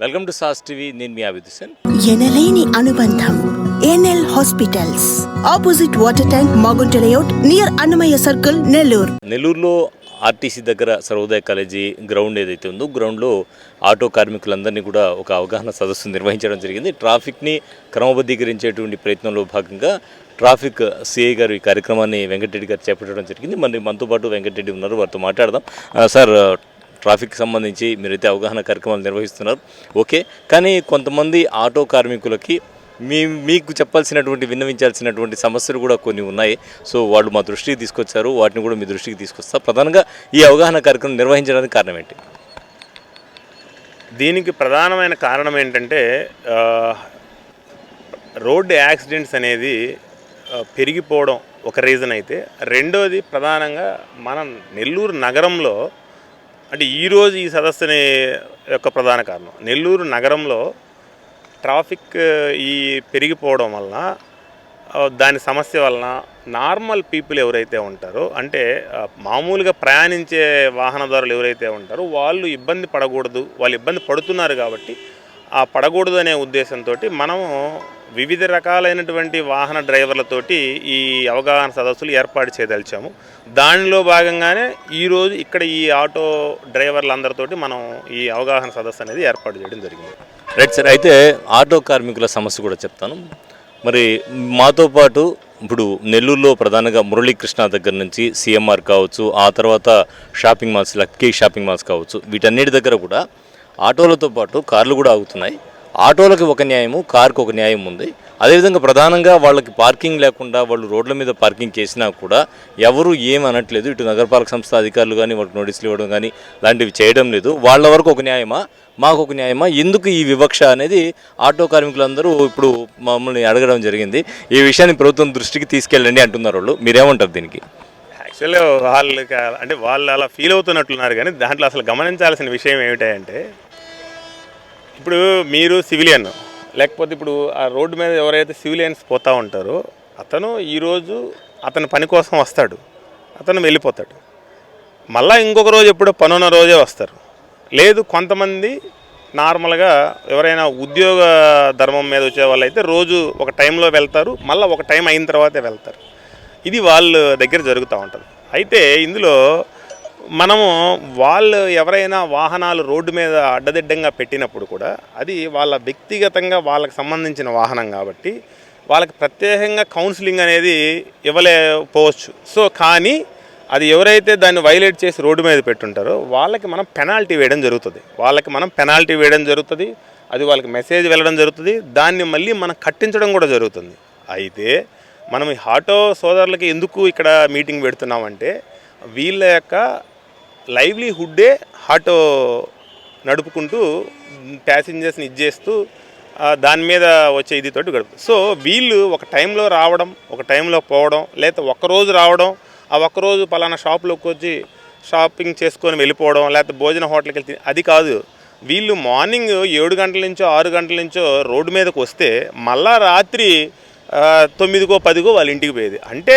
Welcome to sauce TV. నేను మీ అభిదుసన్ ఎనలేని అనుబంధం NL hospitals. Opposite water tank Magunta layout near Annamayya circle Nellore. నెల్లూరులో ఆర్టీసీ దగ్గర సర్వోదయ కాలేజీ గ్రౌండ్ ఏదైతే ఉందో గ్రౌండ్లో ఆటో కార్మికులందరినీ కూడా ఒక అవగాహన సదస్సు నిర్వహించడం జరిగింది. ట్రాఫిక్ని క్రమబద్ధీకరించేటువంటి ప్రయత్నంలో భాగంగా ట్రాఫిక్ సిఐ గారు ఈ కార్యక్రమాన్ని వెంకటరెడ్డి గారు చేపట్టడం జరిగింది. మరి మనతో పాటు వెంకటరెడ్డి ఉన్నారు. వారితో మాట్లాడదాం. సార్ ట్రాఫిక్ సంబంధించి మీరైతే అవగాహన కార్యక్రమాలు నిర్వహిస్తున్నారు. ఓకే కానీ కొంతమంది ఆటో కార్మికులకి మీ మీకు చెప్పాల్సినటువంటి విన్నవించాల్సినటువంటి సమస్యలు కూడా కొన్ని ఉన్నాయి. సో వాళ్ళు మా దృష్టికి తీసుకొచ్చారు. వాటిని కూడా మీ దృష్టికి తీసుకొస్తా. ప్రధానంగా ఈ అవగాహన కార్యక్రమం నిర్వహించడానికి కారణం ఏంటి? దీనికి ప్రధానమైన కారణం ఏంటంటే రోడ్డు యాక్సిడెంట్స్ అనేది పెరిగిపోవడం ఒక రీజన్ అయితే రెండోది ప్రధానంగా మన నెల్లూరు నగరంలో అంటే ఈరోజు ఈ సదస్సుని యొక్క ప్రధాన కారణం. నెల్లూరు నగరంలో ట్రాఫిక్ ఈ పెరిగిపోవడం వలన దాని సమస్య వలన నార్మల్ పీపుల్ ఎవరైతే ఉంటారో అంటే మామూలుగా ప్రయాణించే వాహనదారులు ఎవరైతే ఉంటారో వాళ్ళు ఇబ్బంది పడకూడదు వాళ్ళు ఇబ్బంది పడుతున్నారు కాబట్టి ఆ పడకూడదు అనే ఉద్దేశంతో మనము వివిధ రకాలైనటువంటి వాహన డ్రైవర్లతోటి ఈ అవగాహన సదస్సులు ఏర్పాటు చేయదలిచాము. దానిలో భాగంగానే ఈరోజు ఇక్కడ ఈ ఆటో డ్రైవర్లందరితోటి మనం ఈ అవగాహన సదస్సు అనేది ఏర్పాటు చేయడం జరిగింది. రైట్ సార్ అయితే ఆటో కార్మికుల సమస్య కూడా చెప్తాను. మరి మాతో పాటు ఇప్పుడు నెల్లూరులో ప్రధానంగా మురళీకృష్ణ దగ్గర నుంచి సిఎంఆర్ కావచ్చు ఆ తర్వాత shopping malls lucky shopping malls కావచ్చు వీటన్నిటి దగ్గర కూడా ఆటోలతో పాటు కార్లు కూడా ఆగుతున్నాయి. ఆటోలకు ఒక న్యాయము కార్కి ఒక న్యాయం ఉంది. అదేవిధంగా ప్రధానంగా వాళ్ళకి పార్కింగ్ లేకుండా వాళ్ళు రోడ్ల మీద పార్కింగ్ చేసినా కూడా ఎవరు ఏం అనట్లేదు. ఇటు నగరపాలక సంస్థ అధికారులు కానీ వాళ్ళకి నోటీసులు ఇవ్వడం కానీ లాంటివి చేయడం లేదు. వాళ్ళ వరకు ఒక న్యాయమా? మాకు ఒక న్యాయమా? ఎందుకు ఈ వివక్ష అనేది ఆటో కార్మికులందరూ ఇప్పుడు మమ్మల్ని అడగడం జరిగింది. ఈ విషయాన్ని ప్రభుత్వం దృష్టికి తీసుకెళ్ళండి అంటున్నారు వాళ్ళు. మీరేమంటారు దీనికి? యాక్చువల్గా వాళ్ళు అంటే వాళ్ళు అలా ఫీల్ అవుతున్నట్లున్నారు కానీ దాంట్లో అసలు గమనించాల్సిన విషయం ఏమిటంటే ఇప్పుడు మీరు సివిలియన్ లేకపోతే ఇప్పుడు ఆ రోడ్డు మీద ఎవరైతే సివిలియన్స్ పోతూ ఉంటారో అతను ఈరోజు అతని పని కోసం వస్తాడు. అతను వెళ్ళిపోతాడు. మళ్ళీ ఇంకొక రోజు ఎప్పుడో పనున్న రోజే వస్తారు. లేదు కొంతమంది నార్మల్గా ఎవరైనా ఉద్యోగ ధర్మం మీద వచ్చే వాళ్ళు అయితే రోజు ఒక టైంలో వెళ్తారు మళ్ళీ ఒక టైం అయిన తర్వాతే వెళ్తారు. ఇది వాళ్ళ దగ్గర జరుగుతూ ఉంటుంది. అయితే ఇందులో మనము వాళ్ళు ఎవరైనా వాహనాలు రోడ్డు మీద అడ్డదిడ్డంగా పెట్టినప్పుడు కూడా అది వాళ్ళ వ్యక్తిగతంగా వాళ్ళకి సంబంధించిన వాహనం కాబట్టి వాళ్ళకి ప్రత్యేకంగా కౌన్సిలింగ్ అనేది ఇవ్వలేకపోవచ్చు. సో కానీ అది ఎవరైతే దాన్ని వైలేట్ చేసి రోడ్డు మీద పెట్టుంటారో వాళ్ళకి మనం పెనాల్టీ వేయడం జరుగుతుంది. వాళ్ళకి మనం పెనాల్టీ వేయడం జరుగుతుంది. అది వాళ్ళకి మెసేజ్ వెళ్ళడం జరుగుతుంది. దాన్ని మళ్ళీ మనం కట్టించడం కూడా జరుగుతుంది. అయితే మనం ఈ ఆటో సోదరులకి ఎందుకు ఇక్కడ మీటింగ్ పెడుతున్నామంటే వీళ్ళ యొక్క లైవ్లీహుడ్డే ఆటో నడుపుకుంటూ ప్యాసింజర్స్ని ఇచ్చేస్తూ దాని మీద వచ్చే ఇది తోటి గడుపు సో వీళ్ళు ఒక టైంలో రావడం ఒక టైంలో పోవడం లేదా ఒక్కరోజు రావడం ఆ ఒక్కరోజు పలానా షాప్లోకి వచ్చి షాపింగ్ చేసుకొని వెళ్ళిపోవడం లేకపోతే భోజన హోటల్కి వెళ్తే అది కాదు. వీళ్ళు మార్నింగ్ ఏడు గంటల నుంచో ఆరు గంటల నుంచో రోడ్డు మీదకి వస్తే మళ్ళా రాత్రి తొమ్మిదికో పదికో పదిగో వాళ్ళ ఇంటికి పోయేది. అంటే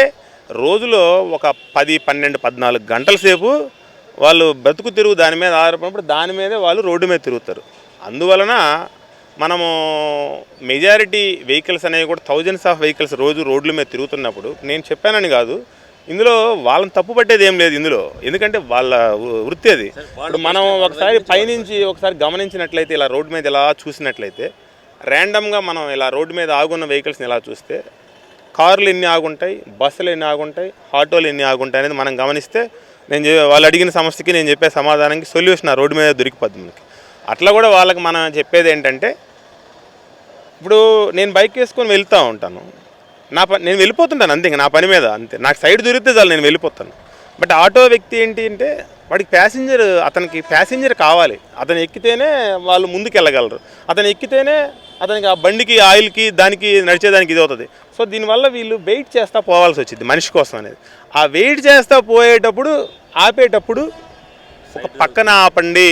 రోజులో ఒక పది పన్నెండు పద్నాలుగు గంటల సేపు వాళ్ళు బ్రతుకు తిరుగు దాని మీద ఆధారపడినప్పుడు దాని మీదే వాళ్ళు రోడ్డు మీద తిరుగుతారు. అందువలన మనము మెజారిటీ వెహికల్స్ అనేవి కూడా థౌజండ్స్ ఆఫ్ వెహికల్స్ రోజు రోడ్ల మీద తిరుగుతున్నప్పుడు నేను చెప్పానని కాదు ఇందులో వాళ్ళని తప్పు పట్టేది ఏం లేదు ఇందులో. ఎందుకంటే వాళ్ళ వృత్తి అది. ఇప్పుడు మనం ఒకసారి పైనుంచి ఒకసారి గమనించినట్లయితే ఇలా రోడ్డు మీద ఇలా చూసినట్లయితే ర్యాండమ్గా మనం ఇలా రోడ్డు మీద ఆగున్న వెహికల్స్ని ఇలా చూస్తే కార్లు ఎన్ని ఆగుంటాయి బస్సులు ఎన్ని ఆగుంటాయి ఆటోలు ఎన్ని ఆగుంటాయి అనేది మనం గమనిస్తే నేను వాళ్ళు అడిగిన సమస్యకి నేను చెప్పే సమాధానానికి సొల్యూషన్ ఆ రోడ్డు మీద దొరికిపోద్ది మనకి. అట్లా కూడా వాళ్ళకి మనం చెప్పేది ఏంటంటే ఇప్పుడు నేను బైక్ వేసుకొని వెళ్తూ ఉంటాను. నా పని నేను వెళ్ళిపోతుంటాను అంతే ఇంకా నా పని మీద అంతే. నాకు సైడ్ దొరికితే చాలు నేను వెళ్ళిపోతాను. బట్ ఆటో వ్యక్తి ఏంటి అంటే వాడికి ప్యాసింజర్ అతనికి ప్యాసింజర్ కావాలి. అతను ఎక్కితేనే వాళ్ళు ముందుకు వెళ్ళగలరు. అతను ఎక్కితేనే అతనికి ఆ బండికి ఆయిల్కి దానికి నడిచేదానికి ఇది అవుతుంది. సో దీనివల్ల వీళ్ళు వెయిట్ చేస్తూ పోవాల్సి వచ్చింది మనిషి కోసం అనేది. ఆ వెయిట్ చేస్తూ పోయేటప్పుడు ఆపేటప్పుడు ఒక పక్కన ఆపండి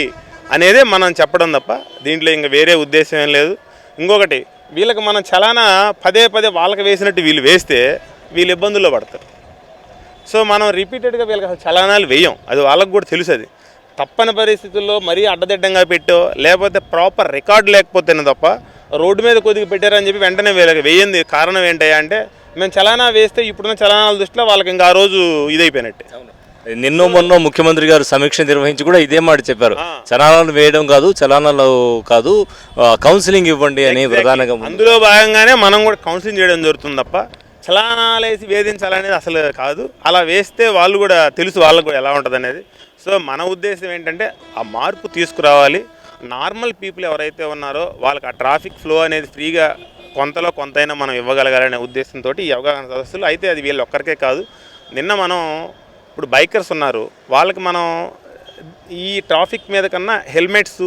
అనేదే మనం చెప్పడం తప్ప దీంట్లో ఇంకా వేరే ఉద్దేశం ఏం లేదు. ఇంకొకటి వీళ్ళకి మనం చలానా పదే పదే వాళ్ళకి వేసినట్టు వీళ్ళు వేస్తే వీళ్ళు ఇబ్బందుల్లో పడతారు. సో మనం రిపీటెడ్గా వీళ్ళకి అసలు చలానాలు వేయం. అది వాళ్ళకి కూడా తెలుసు అది. తప్పని పరిస్థితుల్లో మరీ అడ్డదిడ్డంగా పెట్టో లేకపోతే ప్రాపర్ రికార్డు లేకపోతేనే తప్ప రోడ్డు మీద కొద్దిగా పెట్టారని చెప్పి వెంటనే వేరే వేయింది కారణం ఏంటయ్యా అంటే మేము చలానా వేస్తే ఇప్పుడున్న చలానాల దృష్టిలో వాళ్ళకి ఇంకా ఆ రోజు ఇదైపోయినట్టే. నిన్నో మొన్నో ముఖ్యమంత్రి గారు సమీక్ష నిర్వహించి కూడా ఇదే మాట చెప్పారు. చలానాలు వేయడం కాదు చలానాలు కాదు కౌన్సిలింగ్ ఇవ్వండి అని ప్రధానంగా అందులో భాగంగానే మనం కూడా కౌన్సిలింగ్ చేయడం జరుగుతుంది తప్ప చలానాలు వేసి వేధించాలనేది అసలు కాదు. అలా వేస్తే వాళ్ళు కూడా తెలుసు వాళ్ళకు కూడా ఎలా ఉంటుంది అనేది సో మన ఉద్దేశం ఏంటంటే ఆ మార్పు తీసుకురావాలి. నార్మల్ పీపుల్ ఎవరైతే ఉన్నారో వాళ్ళకి ఆ ట్రాఫిక్ ఫ్లో అనేది ఫ్రీగా కొంతలో కొంతైనా మనం ఇవ్వగలగాలనే ఉద్దేశంతో ఈ అవగాహన సదస్సులు. అయితే అది వీళ్ళు ఒక్కరికే కాదు. నిన్న మనం ఇప్పుడు బైకర్స్ ఉన్నారు. వాళ్ళకి మనం ఈ ట్రాఫిక్ మీద కన్నా హెల్మెట్స్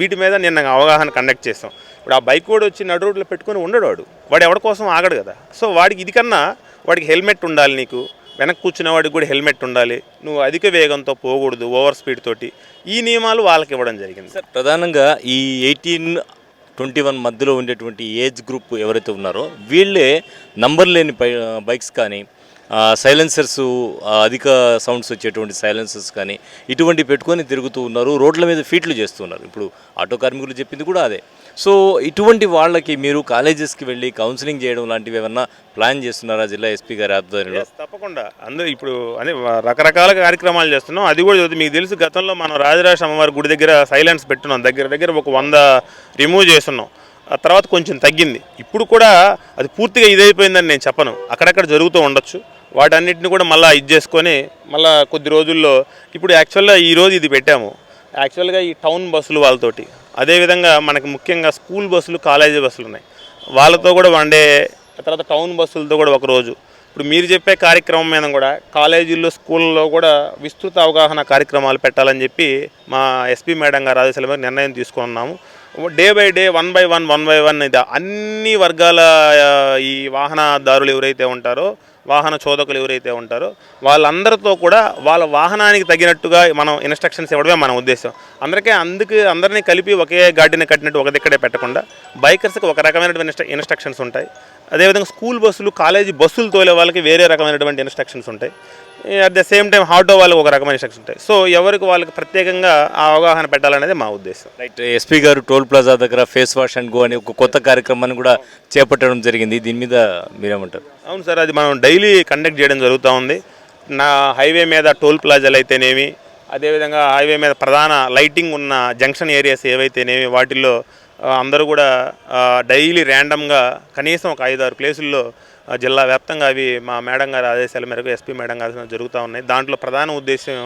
వీటి మీద నిన్న అవగాహన కండక్ట్ చేస్తాం ఇప్పుడు ఆ బైక్ కూడా వచ్చి నడు రోడ్లో పెట్టుకొని ఉండడు వాడు. వాడు ఎవడి కోసం ఆగడు కదా. సో వాడికి ఇది కన్నా వాడికి హెల్మెట్ ఉండాలి నీకు. వెనక కూర్చున్న వాడికి కూడా హెల్మెట్ ఉండాలి. నువ్వు అధిక వేగంతో పోకూడదు ఓవర్ స్పీడ్ తోటి. ఈ నియమాలు వాళ్ళకి ఇవ్వడం జరిగింది. సార్ ప్రధానంగా ఈ ఎయిటీన్ ట్వంటీ వన్ మధ్యలో ఉండేటువంటి ఏజ్ గ్రూప్ ఎవరైతే ఉన్నారో వీళ్ళే నంబర్ లేని బై బైక్స్ కానీ సైలెన్సర్స్ అధిక సౌండ్స్ వచ్చేటువంటి సైలెన్సర్స్ కానీ ఇటువంటి పెట్టుకొని తిరుగుతూ ఉన్నారు. రోడ్ల మీద ఫీట్లు చేస్తున్నారు ఇప్పుడు ఆటో కార్మికులు చెప్పింది కూడా అదే. సో ఇటువంటి వాళ్ళకి మీరు కాలేజెస్కి వెళ్ళి కౌన్సిలింగ్ చేయడం లాంటివి ఏమన్నా ప్లాన్ చేస్తున్నారా జిల్లా ఎస్పీ గారి ఆధ్వర్యంలో? తప్పకుండా. అందరూ ఇప్పుడు అదే రకరకాల కార్యక్రమాలు చేస్తున్నాం. అది కూడా మీకు తెలుసు గతంలో మనం రాజరాజ అమ్మవారి గుడి దగ్గర సైలెన్స్ పెట్టున్నాం. దగ్గర దగ్గర ఒక వంద రిమూవ్ చేస్తున్నాం. ఆ తర్వాత కొంచెం తగ్గింది. ఇప్పుడు కూడా అది పూర్తిగా ఇదైపోయిందని నేను చెప్పను. అక్కడక్కడ జరుగుతూ ఉండొచ్చు. వాటన్నిటిని కూడా మళ్ళీ ఇది చేసుకొని మళ్ళీ కొద్ది రోజుల్లో ఇప్పుడు యాక్చువల్గా ఈ రోజు ఇది పెట్టాము. యాక్చువల్గా ఈ టౌన్ బస్సులు వాళ్ళతోటి. అదేవిధంగా మనకి ముఖ్యంగా స్కూల్ బస్సులు కాలేజీ బస్సులు ఉన్నాయి. వాళ్ళతో కూడా వన్ డే తర్వాత టౌన్ బస్సులతో కూడా ఒక రోజు. ఇప్పుడు మీరు చెప్పే కార్యక్రమం మీద కూడా కాలేజీల్లో స్కూల్లో కూడా విస్తృత అవగాహన కార్యక్రమాలు పెట్టాలని చెప్పి మా ఎస్పీ మేడం గారు ఆదేశాల మీద నిర్ణయం తీసుకున్నాము. Day by day one by one one by one ఇది. అన్ని వర్గాల ఈ వాహనదారులు ఎవరైతే ఉంటారో వాహన చోదకులు ఎవరైతే ఉంటారో వాళ్ళందరితో కూడా వాళ్ళ వాహనానికి తగినట్టుగా మనం ఇన్స్ట్రక్షన్స్ ఇవ్వడమే మన ఉద్దేశం. అందరికీ అందుకు అందరినీ కలిపి ఒకే గాడిని కట్టినట్టు ఒక దిక్కడే పెట్టకుండా బైకర్స్కి ఒక రకమైనటువంటి ఇన్స్ట్రక్షన్స్ ఉంటాయి. అదేవిధంగా స్కూల్ బస్సులు కాలేజీ బస్సులు తోలే వాళ్ళకి వేరే రకమైనటువంటి ఇన్స్ట్రక్షన్స్ ఉంటాయి. At the same time auto వాళ్ళకి ఒక రకమైన ఇన్స్ట్రక్షన్స్ ఉంటాయి. సో ఎవరికి వాళ్ళకి ప్రత్యేకంగా ఆ అవగాహన పెట్టాలనేది మా ఉద్దేశం. రైట్ ఎస్పీ గారు టోల్ ప్లాజా దగ్గర ఫేస్ వాష్ అండ్ గో అని ఒక కొత్త కార్యక్రమాన్ని కూడా చేపట్టడం జరిగింది. దీని మీద మీరేమంటారు? అవును సార్ అది మనం డైలీ కండక్ట్ చేయడం జరుగుతూ ఉంది. నా హైవే మీద టోల్ ప్లాజాలు అయితేనేమి అదేవిధంగా హైవే మీద ప్రధాన లైటింగ్ ఉన్న జంక్షన్ ఏరియాస్ ఏవైతేనేమి వాటిల్లో అందరూ కూడా డైలీ ర్యాండమ్గా కనీసం ఒక ఐదారు ప్లేసుల్లో జిల్లా వ్యాప్తంగా అవి మా మేడం గారి ఆదేశాల మేరకు ఎస్పీ మేడం గారి జరుగుతూ ఉన్నాయి. దాంట్లో ప్రధాన ఉద్దేశం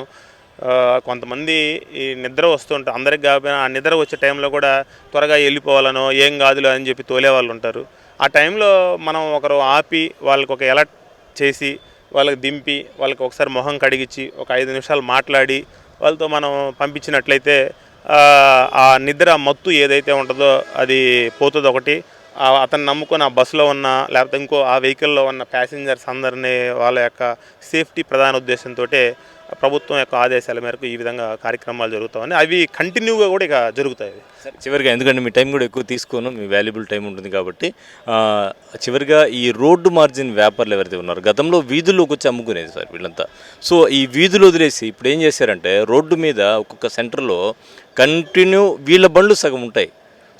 కొంతమంది ఈ నిద్ర వస్తుంటే అందరికి కాకపోయినా ఆ నిద్ర వచ్చే టైంలో కూడా త్వరగా వెళ్ళిపోవాలనో ఏం కాదులో అని చెప్పి తోలే వాళ్ళు ఉంటారు. ఆ టైంలో మనం ఒకరు ఆపి వాళ్ళకి ఒక ఎలర్ట్ చేసి వాళ్ళకి దింపి వాళ్ళకి ఒకసారి మొహం కడిగించి ఒక ఐదు నిమిషాలు మాట్లాడి వాళ్ళతో మనం పంపించినట్లయితే ఆ, నిద్ర మత్తు ఏదైతే ఉంటుందో అది పోతుంది ఒకటి. అతను నమ్ముకొని ఆ బస్సులో ఉన్న లేకపోతే ఇంకో ఆ వెహికల్లో ఉన్న ప్యాసింజర్స్ అందరినీ వాళ్ళ యొక్క సేఫ్టీ ప్రధాన ఉద్దేశంతో ప్రభుత్వం యొక్క ఆదేశాల మేరకు ఈ విధంగా కార్యక్రమాలు జరుగుతాయని. అవి కంటిన్యూగా కూడా ఇక జరుగుతాయి. చివరిగా ఎందుకంటే మీ టైం కూడా ఎక్కువ తీసుకోను మీ వాల్యుబుల్ టైం ఉంటుంది కాబట్టి చివరిగా ఈ రోడ్డు మార్జిన్ వ్యాపారులు ఎవరైతే ఉన్నారు గతంలో వీధుల్లోకి వచ్చి అమ్ముకునేది సార్ వీళ్ళంతా. సో ఈ వీధులు వదిలేసి ఇప్పుడు ఏం చేశారంటే రోడ్డు మీద ఒక్కొక్క సెంటర్లో కంటిన్యూ వీళ్ళ బండ్లు సగం ఉంటాయి.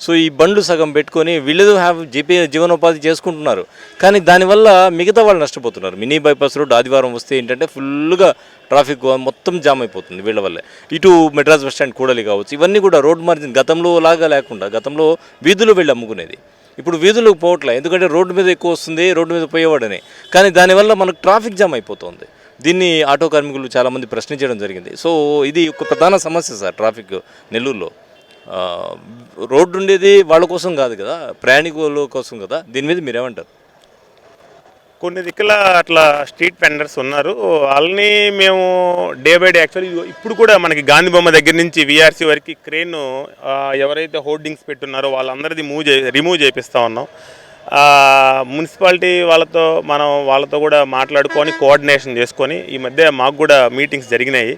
సో ఈ బండ్లు సగం పెట్టుకొని వీళ్ళు హ్యావ్ జీపీ జీవనోపాధి చేసుకుంటున్నారు. కానీ దానివల్ల మిగతా వాళ్ళు నష్టపోతున్నారు. మినీ బైపాస్ రోడ్ ఆదివారం వస్తే ఏంటంటే ఫుల్గా ట్రాఫిక్ మొత్తం జామ్ అయిపోతుంది వీళ్ళ వల్లే. ఇటు మెడ్రాస్ బస్ స్టాండ్ కూడలి కావచ్చు ఇవన్నీ కూడా రోడ్ మార్జిన్ గతంలో లాగా లేకుండా గతంలో వీధులు వెళ్ళి అమ్ముకునేది. ఇప్పుడు వీధులకు పోవట్లే ఎందుకంటే రోడ్డు మీద ఎక్కువ వస్తుంది రోడ్డు మీద పోయేవాడని. కానీ దానివల్ల మనకు ట్రాఫిక్ జామ్ అయిపోతుంది. దీన్ని ఆటో కార్మికులు చాలామంది ప్రశ్నించడం జరిగింది. సో ఇది ఒక ప్రధాన సమస్య సార్ ట్రాఫిక్ నెల్లూరులో. రోడ్డు ఉండేది వాళ్ళ కోసం కాదు కదా ప్రయాణికుల కోసం కదా దీని మీద మీరేమంటారు? కొన్ని దిక్కుల అట్లా స్ట్రీట్ వెండర్స్ ఉన్నారు. వాళ్ళని మేము డే బై డే యాక్చువల్లీ ఇప్పుడు కూడా మనకి గాంధీ బొమ్మ దగ్గర నుంచి విఆర్సీ వరకు క్రేన్ ఎవరైతే హోర్డింగ్స్ పెట్టున్నారో వాళ్ళందరిది మూవ్ చే రిమూవ్ చేపిస్తూ ఉన్నాం. మున్సిపాలిటీ వాళ్ళతో మనం వాళ్ళతో కూడా మాట్లాడుకొని కోఆర్డినేషన్ చేసుకొని ఈ మధ్య మాకు కూడా మీటింగ్స్ జరిగినాయి.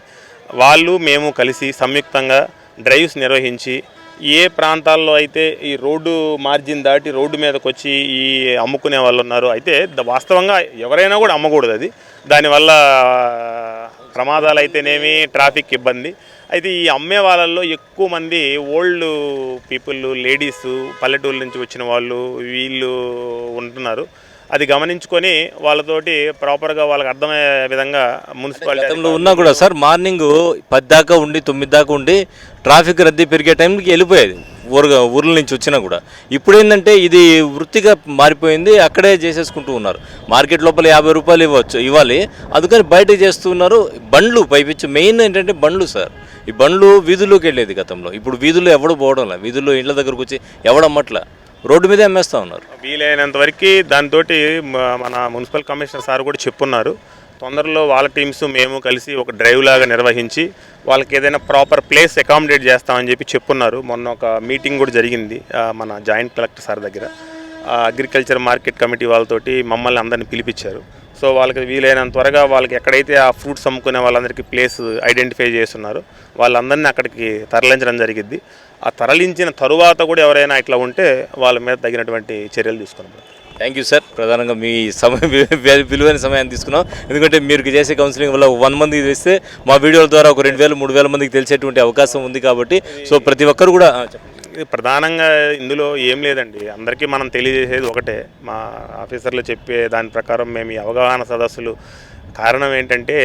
వాళ్ళు మేము కలిసి సంయుక్తంగా డ్రైవ్స్ నిర్వహించి ఏ ప్రాంతాల్లో అయితే ఈ రోడ్డు మార్జిన్ దాటి రోడ్డు మీదకి వచ్చి ఈ అమ్ముకునే వాళ్ళు ఉన్నారు అయితే ద- వాస్తవంగా ఎవరైనా కూడా అమ్మకూడదు అది. దానివల్ల ప్రమాదాలు అయితేనేమి ట్రాఫిక్ ఇబ్బంది. అయితే ఈ అమ్మే వాళ్ళల్లో ఎక్కువ మంది ఓల్డ్ పీపుల్ లేడీస్ పల్లెటూరు నుంచి వచ్చిన వాళ్ళు వీళ్ళు ఉంటున్నారు. అది గమనించుకొని వాళ్ళతోటి ప్రాపర్గా వాళ్ళకి అర్థమయ్యే విధంగా మున్సిపాలిటీ ఉన్నా కూడా సార్ మార్నింగ్ పది దాకా ఉండి తొమ్మిది దాకా ఉండి ట్రాఫిక్ రద్దీ పెరిగే టైంకి వెళ్ళిపోయేది. ఊరుగా ఊర్ల నుంచి వచ్చినా కూడా. ఇప్పుడు ఏంటంటే ఇది వృత్తిగా మారిపోయింది అక్కడే చేసేసుకుంటూ ఉన్నారు. మార్కెట్ లోపల యాభై రూపాయలు ఇవ్వచ్చు ఇవ్వాలి. అందుకని బయట చేస్తున్నారు బండ్లు పైపించి మెయిన్ ఏంటంటే బండ్లు సార్. ఈ బండ్లు వీధుల్లోకి వెళ్ళేది గతంలో. ఇప్పుడు వీధుల్లో ఎవడు పోవడం లేదు. వీధుల్లో ఇళ్ళ దగ్గరకు వచ్చి ఎవడమ్మట్లా రోడ్డు మీదే అమ్మేస్తూ ఉన్నారు. వీలైనంత వరకు దాంతో మన మున్సిపల్ కమిషనర్ సార్ కూడా చెప్పున్నారు. తొందరలో వాళ్ళ టీమ్స్ మేము కలిసి ఒక డ్రైవ్ లాగా నిర్వహించి వాళ్ళకి ఏదైనా ప్రాపర్ ప్లేస్ అకామిడేట్ చేస్తామని చెప్పి చెప్పున్నారు. మొన్న ఒక మీటింగ్ కూడా జరిగింది మన జాయింట్ కలెక్టర్ సార్ దగ్గర. అగ్రికల్చర్ మార్కెట్ కమిటీ వాళ్ళతోటి మమ్మల్ని అందరిని పిలిపించారు. సో వాళ్ళకి వీలైనంత త్వరగా వాళ్ళకి ఎక్కడైతే ఆ ఫ్రూట్స్ అమ్ముకునే వాళ్ళందరికీ ప్లేస్ ఐడెంటిఫై చేస్తున్నారో వాళ్ళందరినీ అక్కడికి తరలించడం జరిగింది ఆ తరలించిన తరువాత కూడా ఎవరైనా ఇట్లా ఉంటే వాళ్ళ మీద తగినటువంటి చర్యలు తీసుకున్నాం. థ్యాంక్ యూ సార్ ప్రధానంగా మీ సమయం విలువైన సమయాన్ని తీసుకున్నాం. ఎందుకంటే మీరు చేసే కౌన్సిలింగ్ వల్ల వన్ మందికి తెలిస్తే మా వీడియోల ద్వారా ఒక రెండు వేలు మూడు వేల మందికి తెలిసేటువంటి అవకాశం ఉంది కాబట్టి సో ప్రతి ఒక్కరు కూడా చెప్పండి. ప్రధానంగా ఇందులో ఏం లేదండి. అందరికీ మనం తెలియజేసేది ఒకటే. మా ఆఫీసర్లు చెప్పే దాని ప్రకారం మేము ఈ అవగాహన సదస్సులు కారణం ఏంటంటే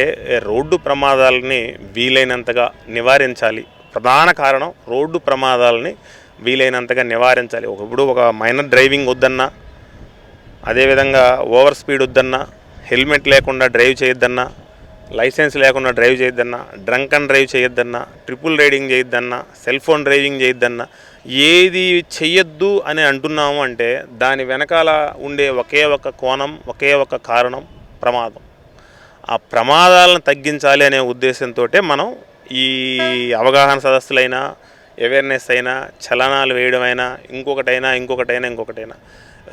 రోడ్డు ప్రమాదాలని వీలైనంతగా నివారించాలి. ప్రధాన కారణం రోడ్డు ప్రమాదాలని వీలైనంతగా నివారించాలి. ఒకప్పుడు ఒక మైనర్ డ్రైవింగ్ వద్దన్నా అదేవిధంగా ఓవర్ స్పీడ్ వద్దన్నా హెల్మెట్ లేకుండా డ్రైవ్ చేయొద్దన్నా లైసెన్స్ లేకుండా డ్రైవ్ చేయొద్దన్నా డ్రంక్ అండ్ డ్రైవ్ చేయొద్దన్నా ట్రిపుల్ రైడింగ్ చేయొద్దన్నా సెల్ ఫోన్ డ్రైవింగ్ చేయొద్దన్నా ఏది చెయ్యొద్దు అని అంటున్నాము అంటే దాని వెనకాల ఉండే ఒకే ఒక కోణం ఒకే ఒక కారణం ప్రమాదం. ఆ ప్రమాదాలను తగ్గించాలి అనే ఉద్దేశంతో మనం ఈ అవగాహన సదస్సులైనా అవేర్నెస్ అయినా చలనాలు వేయడమైనా ఇంకొకటైనా ఇంకొకటైనా ఇంకొకటైనా.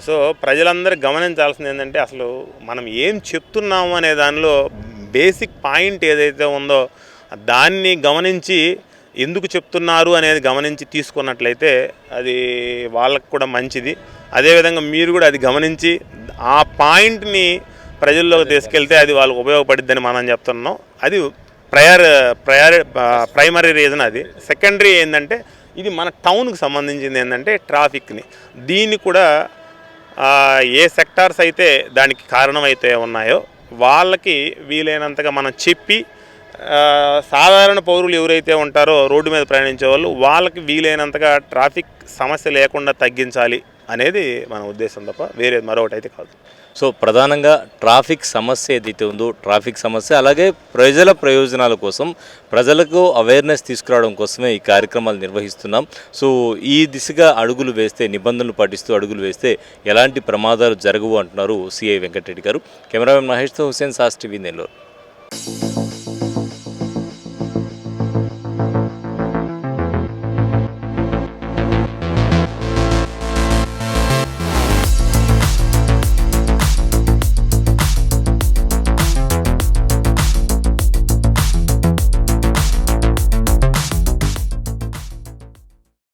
సో ప్రజలందరూ గమనించాల్సింది ఏంటంటే అసలు మనం ఏం చెప్తున్నాము అనే దానిలో బేసిక్ పాయింట్ ఏదైతే ఉందో దాన్ని గమనించి ఎందుకు చెప్తున్నారు అనేది గమనించి తీసుకున్నట్లయితే అది వాళ్ళకు కూడా మంచిది. అదేవిధంగా మీరు కూడా అది గమనించి ఆ పాయింట్ని ప్రజల్లోకి తీసుకెళ్తే అది వాళ్ళకు ఉపయోగపడిద్దని మనం చెప్తున్నాం. అది ప్రయర్ ప్రయర్ ప్రైమరీ రీజన్ అది. సెకండరీ ఏంటంటే ఇది మన టౌన్కి సంబంధించింది ఏంటంటే ట్రాఫిక్ని. దీన్ని కూడా ఏ సెక్టార్స్ అయితే దానికి కారణమైతే ఉన్నాయో వాళ్ళకి వీలైనంతగా మనం చెప్పి సాధారణ పౌరులు ఎవరైతే ఉంటారో రోడ్డు మీద ప్రయాణించే వాళ్ళు వాళ్ళకి వీలైనంతగా ట్రాఫిక్ సమస్య లేకుండా తగ్గించాలి అనేది మన ఉద్దేశం తప్ప వేరే మరొకటి అయితే కాదు. సో ప్రధానంగా ట్రాఫిక్ సమస్య ఏదైతే ఉందో ట్రాఫిక్ సమస్య అలాగే ప్రజల ప్రయోజనాల కోసం ప్రజలకు అవేర్నెస్ తీసుకురావడం కోసమే ఈ కార్యక్రమాలు నిర్వహిస్తున్నాం. సో ఈ దిశగా అడుగులు వేస్తే నిబంధనలు పాటిస్తూ అడుగులు వేస్తే ఎలాంటి ప్రమాదాలు జరగవు అంటున్నారు సిఐ వెంకటరెడ్డి గారు. కెమెరామెన్ మహేష్తో హుసేన్ సాస్ టీవీ నెల్లూరు.